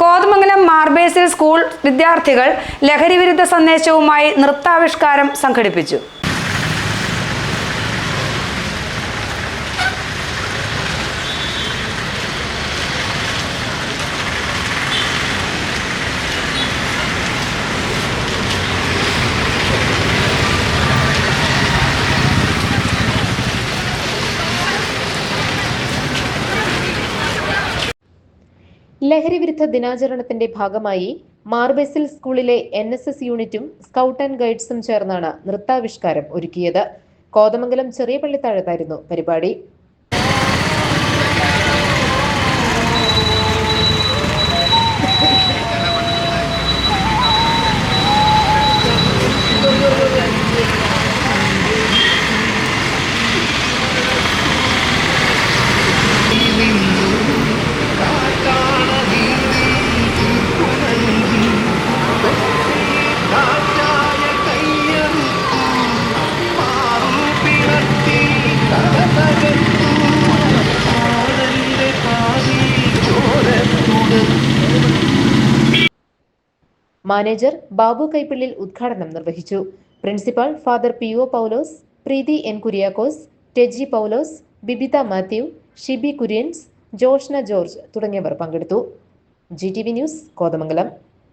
Kothamangalam Mar Basil school വിദ്യാർത്ഥികൾ ലഹരിവിരുദ്ധ സന്ദേശവുമായി നൃത്താവിഷ്കാരം സംഘടിപ്പിച്ചു. ലഹരിവിരുദ്ധ ദിനാചരണത്തിന്റെ ഭാഗമായി മാർബെസിൽ സ്കൂളിലെ എൻ എസ് എസ് യൂണിറ്റും സ്കൗട്ട് ആൻഡ് ഗൈഡ്സും ചേർന്നാണ് നൃത്താവിഷ്കാരം ഒരുക്കിയത്. കോതമംഗലം ചെറിയ പള്ളിത്താഴത്തായിരുന്നു പരിപാടി. മാനേജർ ബാബു കൈപ്പിള്ളിൽ ഉദ്ഘാടനം നിർവഹിച്ചു. Principal father P O Paulose Preethi N Kuriakose Teji Paulose Bibitha Mathew Shibi Kuriens Joshna George തുടങ്ങിയവർ പങ്കെടുത്തു. G T V news Kothamangalam.